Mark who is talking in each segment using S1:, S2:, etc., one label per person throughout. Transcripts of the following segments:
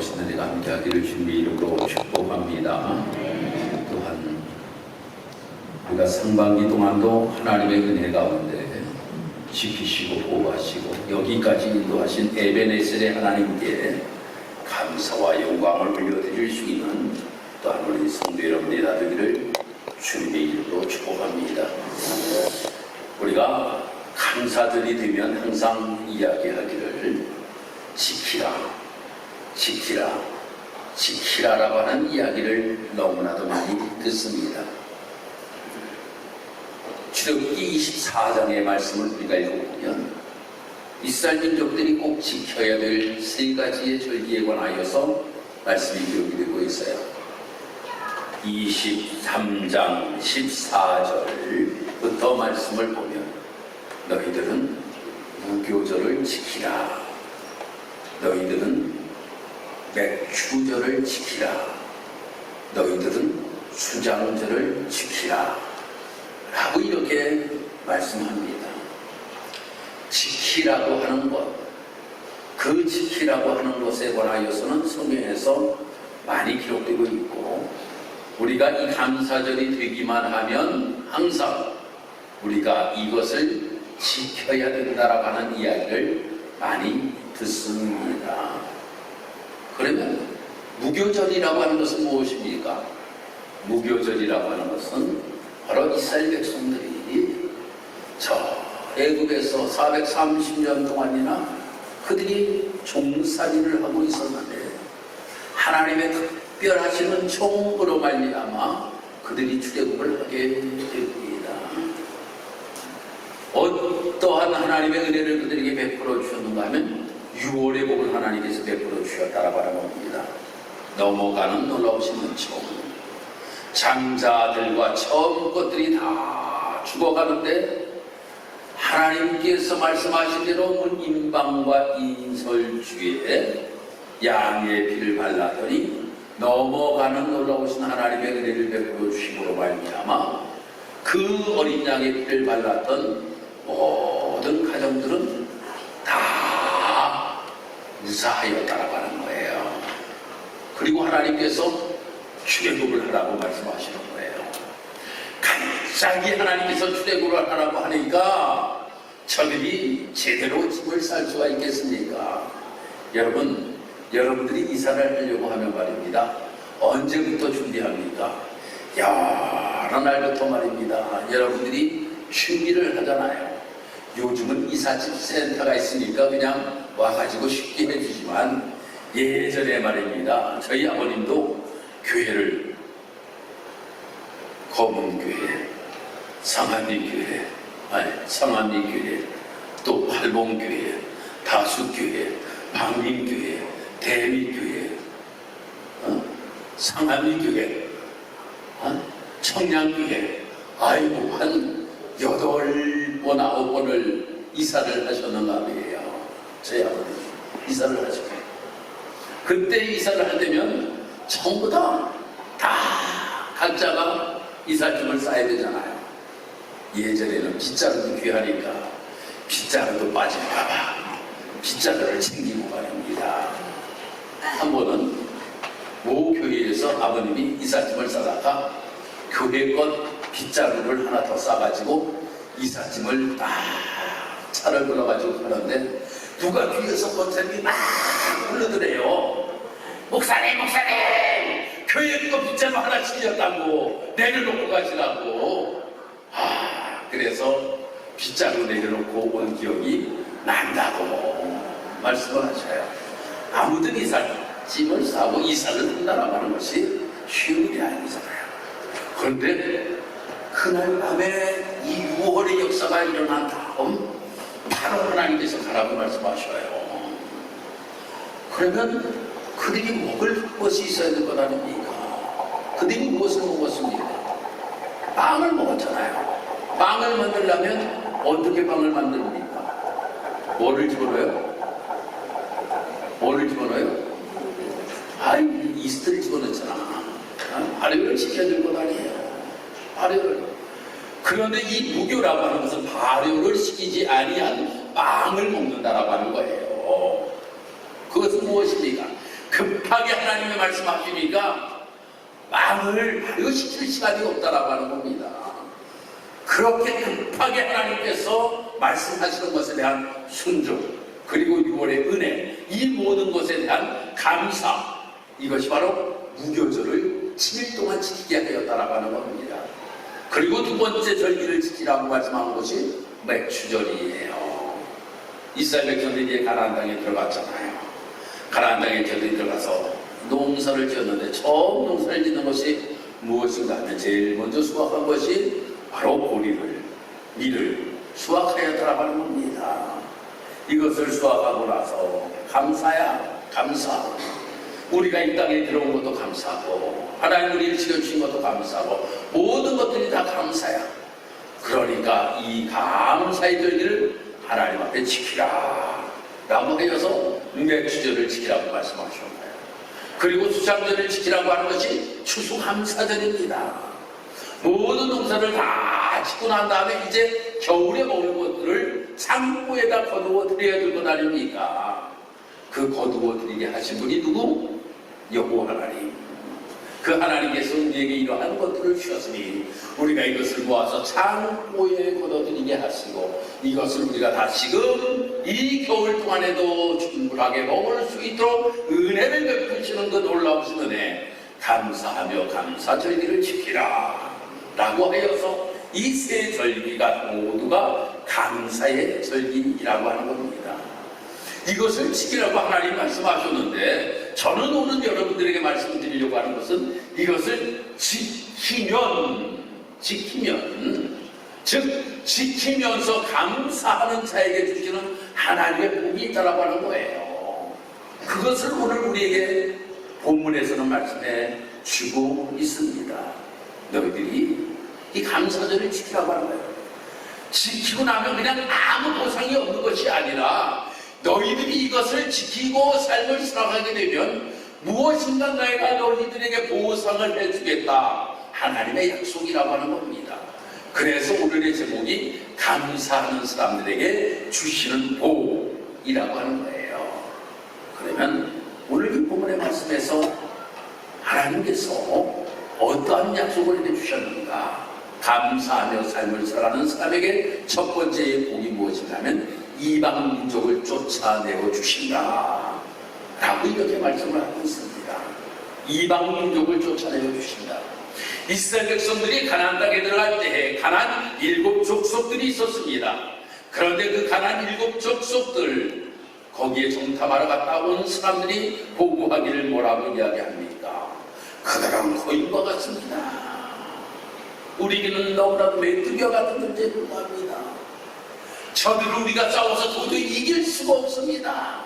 S1: 은혜가 함께하기를 주님의 이름으로 축복합니다. 또한 우리가 상반기 동안도 하나님의 은혜 가운데 지키시고 보호하시고 여기까지 인도하신 에베네셀의 하나님께 감사와 영광을 올려드릴 수 있는 또한 우리 성도 여러분이 다 되기를 주님의 이름으로 축복합니다. 우리가 감사들이 되면 항상 이야기하기를 지키라, 지키라, 지키라라고 하는 이야기를 너무나도 많이 듣습니다. 출애굽기 24장의 말씀을 우리가 읽어보면 이스라엘 민족들이 꼭 지켜야 될 세 가지의 절기에 관하여서 말씀이 기록이 되고 있어요. 23장 14절부터 말씀을 보면 너희들은 무교절을 지키라. 너희들은 맥추절을 지키라. 너희들은 수장절을 지키라. 라고 이렇게 말씀합니다. 지키라고 하는 것, 그 지키라고 하는 것에 관하여서는 성경에서 많이 기록되고 있고, 우리가 이 감사절이 되기만 하면 항상 우리가 이것을 지켜야 된다라고 하는 이야기를 많이 듣습니다. 그러면 무교절이라고 하는 것은 무엇입니까? 무교절이라고 하는 것은 바로 이스라엘 백성들이 저 애굽에서 430년 동안이나 그들이 종살이를 하고 있었는데 하나님의 특별하시는 총으로 말미암아 그들이 출애굽을 하게 됩니다. 어떠한 하나님의 은혜를 그들에게 베풀어 주셨는가 하면 6월의 복을 하나님께서 베풀어 주셨다라고 겁니다. 넘어가는 놀라우신 은총. 장자들과 처음 것들이 다 죽어가는데 하나님께서 말씀하신 대로 인방과 인설주에 양의 피를 발라더니 넘어가는 놀라우신 하나님의 은혜를 베풀어 주심으로 말미암아 그 어린 양의 피를 발랐던 모든 가정들은 다 무사하였다라고 하는 거예요. 그리고 하나님께서 출애굽을 하라고 말씀하시는 거예요. 갑자기 하나님께서 출애굽을 하라고 하니까 저들이 제대로 집을 살 수가 있겠습니까? 여러분, 여러분들이 이사를 하려고 하면 말입니다. 언제부터 준비합니까? 여러 날부터 말입니다. 여러분들이 준비를 하잖아요. 요즘은 이사집 센터가 있으니까 그냥 와가지고 쉽게 해주지만 예전에 말입니다. 저희 아버님도 교회를 검은교회, 상한리교회, 아니 상한리교회, 또 팔봉교회, 다수교회, 방림교회, 대미교회, 어? 상한리교회, 어? 청량교회, 아이고 한 여덟 번 아홉 번을 이사를 하셨는가 봐요. 저희 아버님 이사를 하셨어요. 그때 이사를 할 때면 전부 다, 다 각자가 이삿짐을 싸야 되잖아요. 예전에는 빗자루도 귀하니까 빗자루도 빠질까봐 빗자루를 챙기고 말입니다. 한 번은 모 교회에서 아버님이 이삿짐을 싸다가 교회 것 빗자루를 하나 더 싸가지고 이삿짐을 딱 차를 불러가지고 가는데 누가 뒤에서 권사님이 막 불러드래요. 목사님, 목사님! 교회 거 빗자루 하나 실렸다고 내려놓고 가시라고. 아, 그래서 빗자루 내려놓고 온 기억이 난다고 말씀을 하셔요. 아무든 이삿짐을 싸고 이사를 한다라고 하는 것이 쉬운 일이 아니잖아요. 그런데 그날 밤에 이 6월의 역사가 일어난 다음 바로 하나님께서 가라고 말씀하셔요. 그러면 그들이 먹을 것이 있어야 될 것 아닙니까? 그들이 무엇을 먹었습니까? 빵을 먹었잖아요. 빵을 만들려면 어떻게 빵을 만듭니까? 뭐를 집어넣어요? 뭐를 집어넣어요? 아이, 이스트를 집어넣잖아. 어? 발효를 시켜야 될것 아니에요. 발효를. 그런데 이 무교라고 하는 것은 발효를 시키지 아니한 빵을 먹는다라고 하는 거예요. 그것은 무엇입니까? 그 급하게 하나님의 말씀하시니까 마음을 발효시킬 시간이 없다라고 하는 겁니다. 그렇게 급하게 하나님께서 말씀하시는 것에 대한 순종 그리고 6월의 은혜 이 모든 것에 대한 감사 이것이 바로 무교절을 7일 동안 지키게 하였다라고 하는 겁니다. 그리고 두 번째 절기를 지키라고 말씀한 것이 맥추절이에요. 이스라엘 이제 가나안 땅에 들어갔잖아요. 가나안 땅에 저들이 들어가서 농사를 지었는데 처음 농사를 짓는 것이 무엇인가 하면 제일 먼저 수확한 것이 바로 보리를 밀을 수확하였다라고 하는 겁니다. 이것을 수확하고 나서 감사야 감사. 우리가 이 땅에 들어온 것도 감사하고 하나님 우리를 지켜주신 것도 감사하고 모든 것들이 다 감사야. 그러니까 이 감사의 절기를 하나님 앞에 지키라 라고 하여서 맥주절을 지키라고 말씀하셨나요 그리고 수장절을 지키라고 하는 것이 추수감사절입니다 모든 농사를 다 짓고 난 다음에 이제 겨울에 먹을 것들을 창고에다 거두어 드려야 될 것 아닙니까 그 거두어 드리게 하신 분이 누구? 여호와 하나님 그 하나님께서 우리에게 이러한 것들을 주셨으니 우리가 이것을 모아서 창고에 걷어들이게 하시고 이것을 우리가 다시금 이 겨울 동안에도 충분하게 먹을 수 있도록 은혜를 베푸시는 그 놀라우신 은혜 감사하며 감사 절기를 지키라 라고 하여서 이 세 절기가 모두가 감사의 절기라고 하는 겁니다. 이것을 지키라고 하나님 말씀하셨는데 저는 오늘 여러분들에게 말씀드리려고 하는 것은 이것을 지키면 지키면 즉 지키면서 감사하는 자에게 주시는 하나님의 복이 있다라고 하는 거예요. 그것을 오늘 우리에게 본문에서는 말씀해 주고 있습니다. 너희들이 이 감사절을 지키라고 하는 거예요. 지키고 나면 그냥 아무 보상이 없는 것이 아니라 너희들이 이것을 지키고 삶을 살아가게 되면 무엇인가 내가 너희들에게 보상을 해주겠다. 하나님의 약속이라고 하는 겁니다. 그래서 오늘의 제목이 감사하는 사람들에게 주시는 복이라고 하는 거예요. 그러면 오늘 이 본문의 말씀에서 하나님께서 어떠한 약속을 해주셨는가? 감사하며 삶을 살아가는 사람에게 첫 번째 복이 무엇인가 하면 이방 민족을 쫓아내어 주신다. 라고 이렇게 말씀을 하고 있습니다. 이방 민족을 쫓아내어 주신다. 이스라엘 백성들이 가나안 땅에 들어갈 때 가나안 일곱 족속들이 있었습니다. 그런데 그 가나안 일곱 족속들 거기에 정탐하러 갔다 온 사람들이 보고하기를 뭐라고 이야기합니까? 그들은 거인과 같습니다. 우리에게는 너무나도 메뚜기와 같은 존재에 불과합니다. 저들은 우리가 싸워서 도저히 이길 수가 없습니다.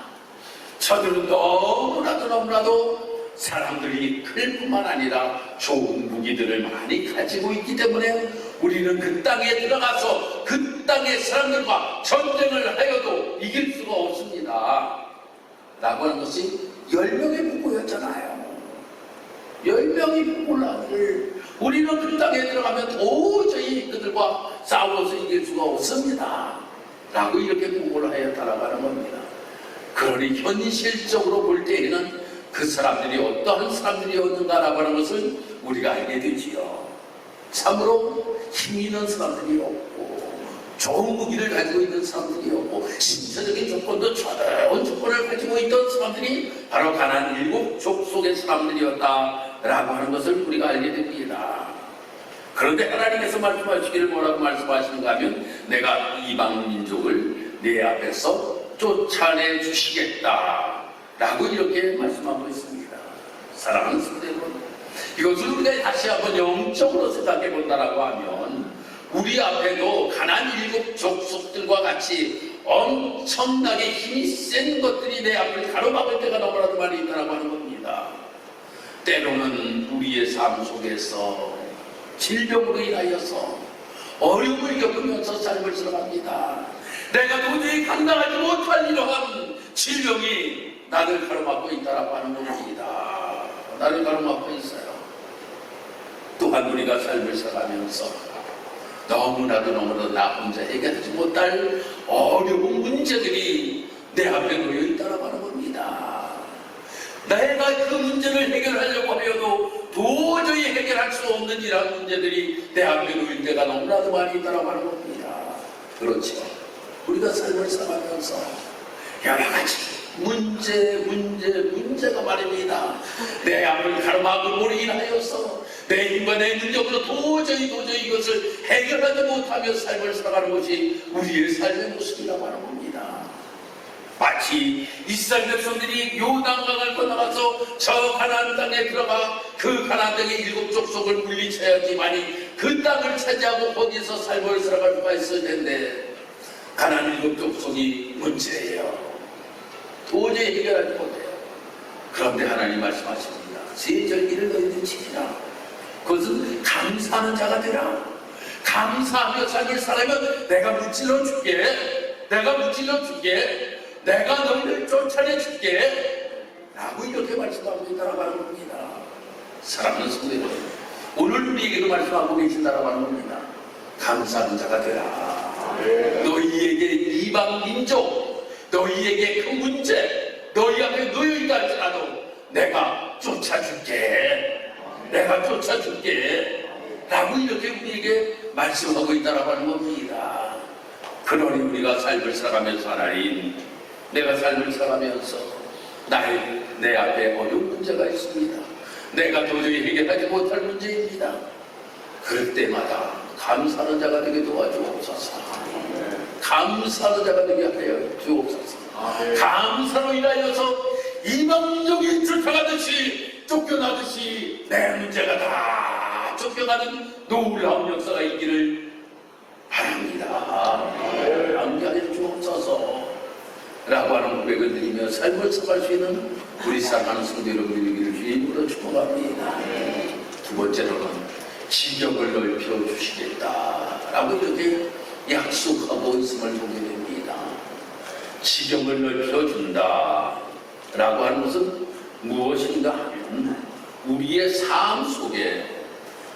S1: 저들은 너무나도 너무나도 사람들이 클 뿐만 아니라 좋은 무기들을 많이 가지고 있기 때문에 우리는 그 땅에 들어가서 그 땅의 사람들과 전쟁을 하여도 이길 수가 없습니다. 라고 하는 것이 열명의 부부였잖아요. 열명이 부부라들 우리는 그 땅에 들어가면 도저히 그들과 싸워서 이길 수가 없습니다. 라고 이렇게 부부를 하였다라고 하는 겁니다. 그러니 현실적으로 볼 때에는 그 사람들이 어떠한 사람들이었는가라고 하는 것을 우리가 알게 되지요. 참으로 힘 있는 사람들이 없고 좋은 무기를 가지고 있는 사람들이 없고 신체적인 조건도 좋은 조건을 가지고 있던 사람들이 바로 가난 일곱 족속의 사람들이었다 라고 하는 것을 우리가 알게 됩니다. 그런데 하나님께서 말씀하시기를 뭐라고 말씀하시는가 하면 내가 이방 민족을 내 앞에서 쫓아내 주시겠다 라고 이렇게 말씀하고 있습니다 사랑하는 성도 여러분 이것을 우리가 다시 한번 영적으로 생각해 본다라고 하면 우리 앞에도 가난 일곱 족속들과 같이 엄청나게 힘이 센 것들이 내 앞을 가로막을 때가 너무나도 많이 있다라고 하는 겁니다 때로는 우리의 삶 속에서 질병으로 인하여서 어려움을 겪으면서 삶을 살아갑니다. 내가 도저히 감당하지 못할 이러한 질병이 나를 가로막고 있다라고 하는 겁니다. 나를 가로막고 있어요. 또한 우리가 삶을 살아가면서 너무나도 너무나도 나 혼자 해결하지 못할 어려운 문제들이 내 앞에 놓여 있다라고 하는 겁니다. 내가 그 문제를 해결하려고 하여도 도저히 해결할 수 없는 이러한 문제들이 놓일 때가 너무나도 많이 있다고 하는 겁니다. 그렇죠. 우리가 삶을 살아가면서 여러 가지 문제, 문제, 문제가 말입니다. 내 앞을 가로막음으로 인하여서 내 힘과 내 능력으로 도저히 도저히 이것을 해결하지 못하며 삶을 살아가는 것이 우리의 삶의 모습이라고 하는 겁니다. 마치 이스라엘 백성들이 요단강을 건너가서 저 가나안 땅에 들어가 그 가나안 땅의 일곱 족속을 물리쳐야지만이 그 땅을 차지하고 거기서 삶을 살아갈 수가 있을 텐데 가나안 일곱 족속이 문제예요. 도저히 해결하지 못해요. 그런데 하나님 말씀하십니다. 세 절기를 너희들 지키라. 그것은 감사하는 자가 되라. 감사하며 삶을 살아면 내가 무찔러 줄게. 내가 무찔러 줄게. 내가 너희를 쫓아내 줄게. 라고 이렇게 말씀하고 있다라고 하는 겁니다. 사랑하는 성도 오늘 우리에게도 말씀하고 계신다라고 하는 겁니다. 감사하는 자가 되라. 너희에게 이방 민족, 너희에게 그 문제, 너희 앞에 놓여있다 할지라도 내가 쫓아줄게. 내가 쫓아줄게. 라고 이렇게 우리에게 말씀하고 있다라고 하는 겁니다. 그러니 우리가 삶을 살아가면서 하나님, 내가 삶을 살아가면서 나의 내 앞에 어려운 문제가 있습니다. 내가 도저히 해결하지 못할 문제입니다. 그럴 때마다 감사하는 자가 되게 도와주옵소서. 감사하는 자가 되게 하여 주옵소서. 감사로 인하여서 이방민족이 쫓아가듯이 쫓겨나듯이 내 문제가 다 쫓겨가는 놀라운 역사가 있기를 바랍니다. 함께 하여 주옵소서. 라고 하는 고백을 드리며 삶을 살아갈 수 있는 우리 사랑하는 성도 되기를 주님으로 축복합니다. 두 번째로는 지경을 넓혀 주시겠다. 라고 이렇게 약속하고 있음을 보게 됩니다. 지경을 넓혀 준다. 라고 하는 것은 무엇인가 하면 우리의 삶 속에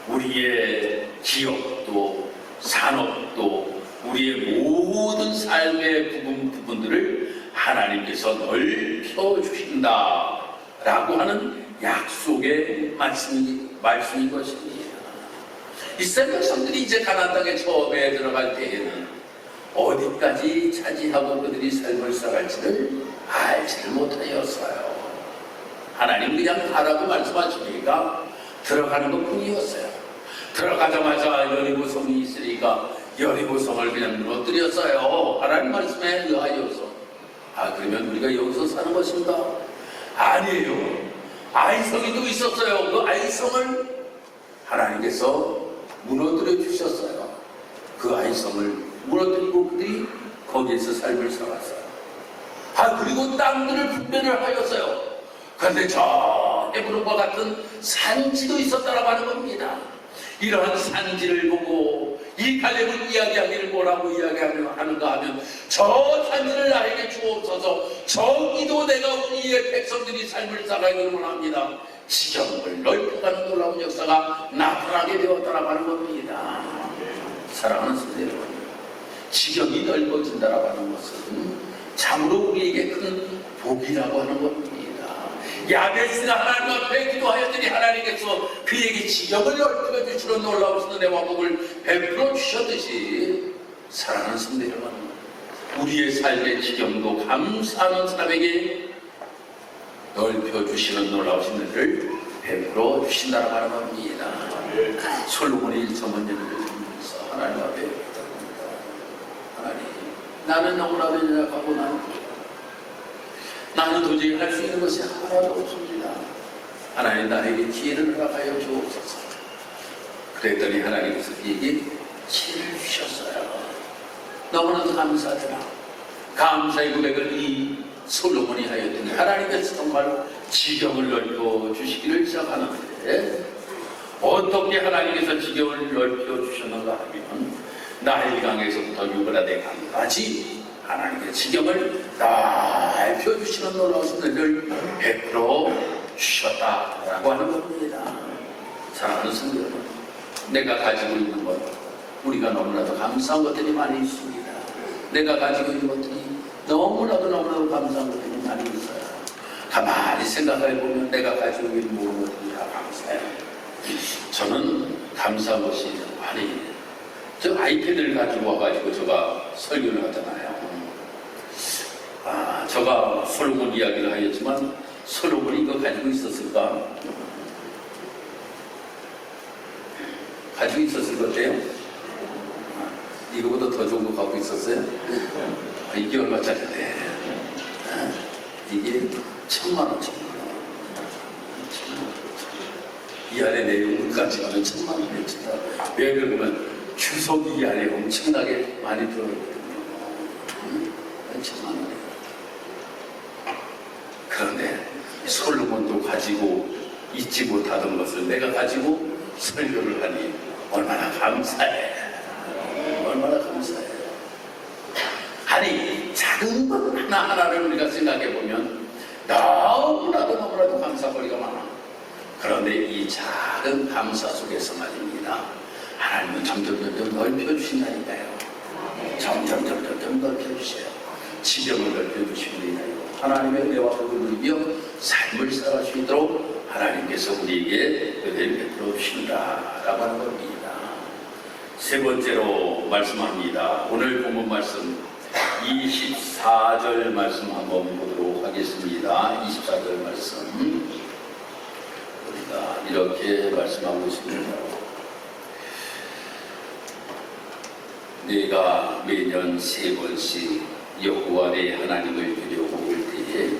S1: 우리의 기업도 산업도 우리의 모든 삶의 부분 부분들을 하나님께서 넓혀 주신다 라고 하는 약속의 말씀이 말씀인 것입니다. 이스라엘 백성들이 이제 가나안 땅에 처음에 들어갈 때에는 어디까지 차지하고 그들이 삶을 살아갈지를 알지를 못하였어요. 하나님 그냥 가라고 말씀하시니까 들어가는 것 뿐이었어요. 들어가자마자 여리고성이 있으니까 여리고성을 그냥 무너뜨렸어요. 하나님 말씀에 의하여서. 아, 그러면 우리가 여기서 사는 것인가? 아니에요. 아이성이 또 있었어요. 그 아이성을 하나님께서 무너뜨려 주셨어요. 그 아이성을 무너뜨리고 그들이 거기에서 삶을 살았어요. 아, 그리고 땅들을 분배를 하였어요. 그런데 저 에브론과 같은 산지도 있었다라고 하는 겁니다. 이러한 산지를 보고 이 갈렙을 이야기하기를 뭐라고 이야기하는가 하면 저 산지를 나에게 주옵소서 저 기도 내가 우리의 백성들이 삶을 살아가기를 원합니다. 지경을 넓혀가는 놀라운 역사가 나타나게 되었다라고 하는 겁니다. 사랑하는 여러분, 지경이 넓어진다라고 하는 것은 참으로 우리에게 큰 복이라고 하는 겁니다. 야베스가 하나님 앞에 기도하였더니 하나님께서 그에게 지경을 넓혀 주시는 놀라우신 은혜와 복을 베풀어 주셨듯이 사랑하는 성도 여러분 우리의 삶의 지경도 감사하는 사람에게 넓혀 주시는 놀라우신 은혜를 베풀어 주신다라고 겁니다. 솔로몬의 일성원전을 들으면서 하나님 앞에 기도합니다. 하나님 나는 너무나도 연약하고 나는 나는 도저히 할 수 있는 것이 하나도 없습니다. 하나님 나에게 지혜를 허락하여 주옵소서. 그랬더니 하나님께서 그에게 지혜를 주셨어요. 너무나도 감사하더라. 감사의 고백을 이 솔로몬이 하였더니 하나님께서 정말 지경을 넓혀 주시기를 시작하는데 어떻게 하나님께서 지경을 넓혀 주셨는가 하면 나일 강에서부터 유브라데 강까지 하나님의 지경을 넓혀 주시는 놀라우신 은혜를 베풀어 주셨다라고 하는 겁니다. 사랑하는 성도 여러분, 내가 가지고 있는 것, 우리가 너무나도 감사한 것들이 많이 있습니다. 내가 가지고 있는 것들이 너무나도 너무나도 감사한 것들이 많이 있어요. 가만히 생각해 보면 내가 가지고 있는 모든 것들이 다 감사해요. 저는 감사한 것이 많이 저 아이패드를 가지고 와가지고 제가 설교를 하잖아요. 아, 제가 솔로몬 이야기를 하였지만 솔로몬이 이거 가지고 있었을까? 가지고 있었을 것 같아요. 아, 이거보다 더 좋은 거 갖고 있었어요? 아, 이게 얼마짜리인데? 아, 이게 천만 원, 천만 원. 천만 원. 이 안에 내용까지 하면 천만 원이 진다. 왜 그러면 주석이 이 안에 엄청나게 많이 들어있거든요. 음, 천만 원이에요. 그런데 솔로몬도 가지고 잊지 못하던 것을 내가 가지고 설교를 하니 얼마나 감사해. 얼마나 감사해. 아니, 작은 것 하나하나를 우리가 생각해 보면 너무나도 너무나도 감사거리가 많아. 그런데 이 작은 감사 속에서 말입니다. 하나님은 점점 점점 넓혀주신다니까요. 점점 점점 점 넓혀주세요. 지경을 넓혀주십니다. 하나님의 은혜와 복을 누리며 삶을 살아갈 수 있도록 하나님께서 우리에게 은혜를 베풀어 주신다 라고 하는 겁니다. 세 번째로 말씀합니다. 오늘 본문 말씀 24절 말씀 한번 보도록 하겠습니다. 24절 말씀 우리가 이렇게 말씀하고 있습니다. 내가 매년 세 번씩 여호와 내 하나님을 두려워올 때에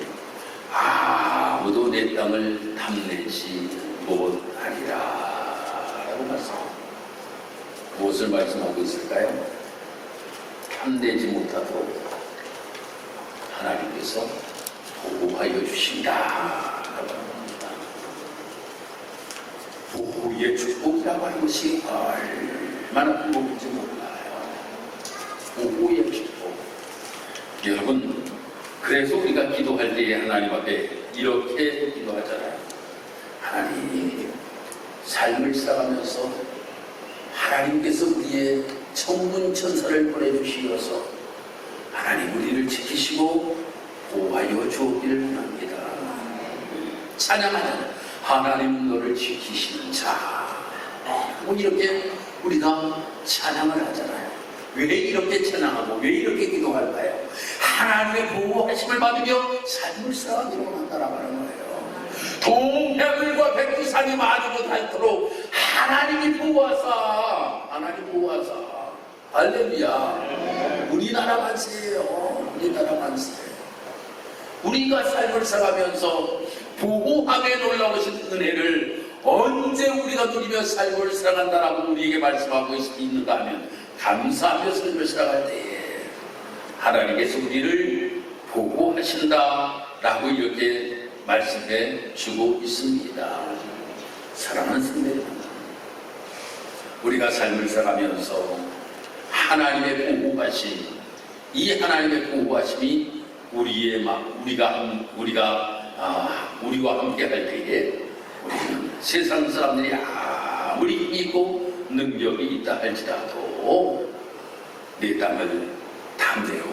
S1: 아무도 내 땅을 탐내지 못하리라 라고 말씀합니다. 무엇을 말씀하고 있을까요? 탐내지 못하도록 하나님께서 보호하여 주신다. 보호의 축복이라고 하는 것이 얼마나 행복인지 몰라요. 보호의 축복. 여러분, 그래서 우리가 기도할 때에 하나님 앞에 이렇게 기도하잖아요. 하나님, 삶을 살아가면서 하나님께서 우리의 천군 천사를 보내주시어서 하나님 우리를 지키시고 보호하여 주옵기를 원합니다. 찬양하는 하나님 너를 지키시는 자. 뭐 이렇게 우리가 찬양을 하잖아요. 왜 이렇게 찬양하고 왜 이렇게 기도할까요? 하나님의 보호하심을 받으며 삶을 살아가기로 한다라고 하는 거예요. 동해물과 백두산이 마주 못하도록 하나님이 보호하사 하나님 보호하사 할렐루야 우리나라 만세예요 우리나라 만세 우리가 삶을 살아가면서 보호함에 놀라우신 은혜를 언제 우리가 누리며 삶을 살아간다라고 우리에게 말씀하고 있- 있는가 하면 감사하며 삶을 살아갈 때에 하나님께서 우리를 보호하신다라고 이렇게 말씀해 주고 있습니다. 사랑하는 성도 여러분, 우리가 삶을 살아가면서 하나님의 보호하심, 이 하나님의 보호하심이 우리의 막 우리가 함- 우리가 아, 우리와 함께 할 때에 우리는 세상 사람들이 아무리 있고 능력이 있다 할지라도 내 땅을 탐내어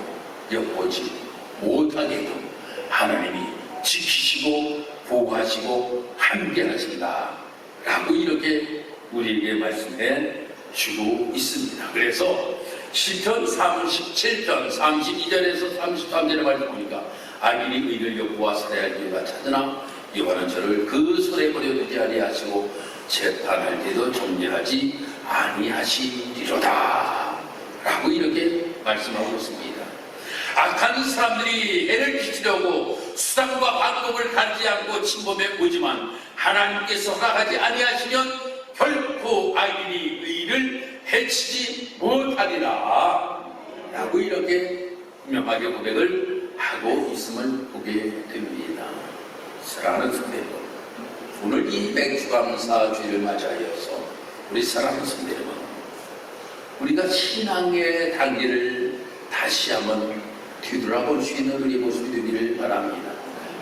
S1: 엿보지 못하게끔 하나님이 지키시고 보호하시고 함께 하신다. 라고 이렇게 우리에게 말씀해 주고 있습니다. 그래서 시편 37편 32절에서 33절에 말씀 보니까 악인이 의를 여호와 살해할 기회가 찾으나 여호와는 저를 그 손에 버려두지 아니하시고 재판할 때도 존재하지 아니하시리로다 라고 이렇게 말씀하고 있습니다. 악한 사람들이 해를 끼치려고 수단과 방법을 갖지 않고 침범해 오지만 하나님께서 허락하지 아니하시면 결코 악인이 의를 해치지 못하리라 라고 이렇게 분명하게 고백을 하고 있음을 보게 됩니다. 사랑하는 여러분 오늘 이 맥주감사주의를 맞이하여서 우리 사랑하는 성대 여러분 우리가 신앙의 단계를 다시 한번 뒤돌아볼 수 있는 우리 모습이 되기를 바랍니다.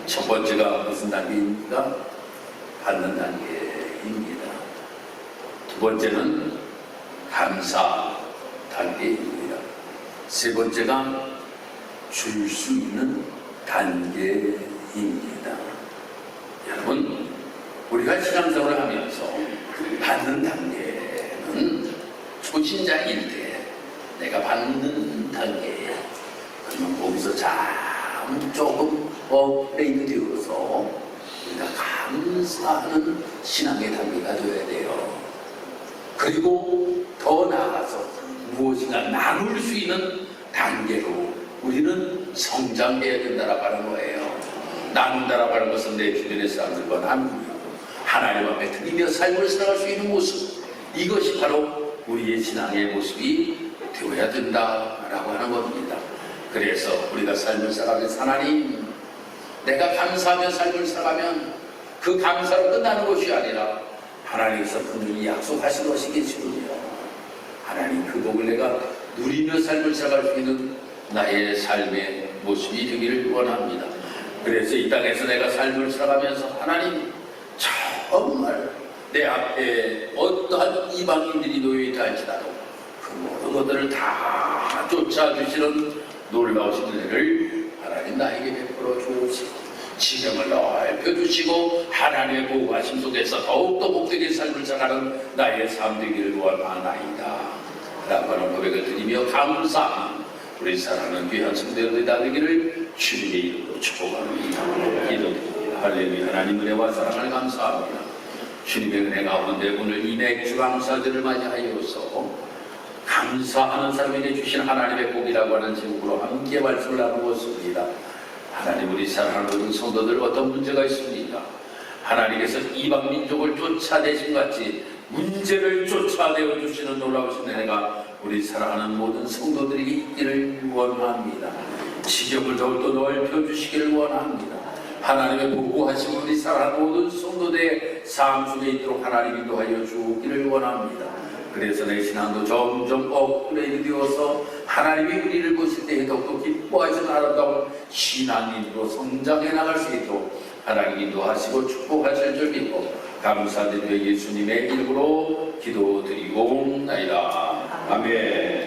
S1: 첫 번째가 무슨 단계입니까? 받는 단계입니다. 두 번째는 감사 단계입니다. 세 번째가 줄 수 있는 단계입니다. 여러분, 우리가 신앙생활을 하면서 받는 단계는 초신자일 때 내가 받는 단계에 그러면 거기서 참 조금 업그레이드 되어서 우리가 감사하는 신앙의 단계가 되어야 돼요. 그리고 더 나아가서 무엇인가 나눌 수 있는 단계로 우리는 성장해야 된다라고 하는 거예요. 나눈다라고 하는 것은 내 주변의 사람들과 나누고 하나님 앞에 드리며 삶을 살아갈 수 있는 모습 이것이 바로 우리의 신앙의 모습이 되어야 된다라고 하는 겁니다. 그래서 우리가 삶을 살아가면서 하나님 내가 감사하며 삶을 살아가면 그 감사로 끝나는 것이 아니라 하나님께서 분명히 약속하신 것이 계시군요. 하나님 그 복을 내가 누리며 삶을 살아갈 수 있는 나의 삶의 모습이 되기를 원합니다. 그래서 이 땅에서 내가 삶을 살아가면서 하나님 정말 내 앞에 어떠한 이방인들이 놓여있다 할지라도 그 모든 것들을 다 쫓아주시는 놀라우신 은혜를 하나님 나에게 베풀어 주옵시고 지경을 넓혀주시고 하나님의 보호하심 속에서 더욱더 복되게 삶을 살아가는 나의 삶 되기를 원하나이다. 라고 하는 고백을 드리며 감사하는 우리 사랑하는 귀한 성도들이 다 되기를 주님의 이름으로 축복합니다 기도드립니다 할렐루야 하나님 은혜와 사랑을 감사합니다 주님의 은혜 가운데 오늘 이 맥주 감사들을 맞이하여서 감사하는 사람에게 주신 하나님의 복이라고 하는 제목으로 함께 말씀을 나누었습니다. 하나님 우리 사랑하는 모든 성도들 어떤 문제가 있습니까? 하나님께서 이방 민족을 쫓아내신 같이 문제를 쫓아내어 주시는 놀라우신 은혜가 우리 사랑하는 모든 성도들에게 있기를 원합니다. 지경을 더욱더 넓혀 주시기를 원합니다. 하나님의 보호하심 우리 사랑하는 모든 성도들의 삶 속에 있도록 하나님 인도하여 주기를 원합니다. 그래서 내 신앙도 점점 업그레이드 되어서 하나님이 우리를 보실 때 더욱더 기뻐하시는 아름다운 신앙인으로 성장해 나갈 수 있도록 하나님 인도하시고 축복하실 줄 믿고 감사드리며 예수님의 이름으로 기도드리고 나이다. 아멘.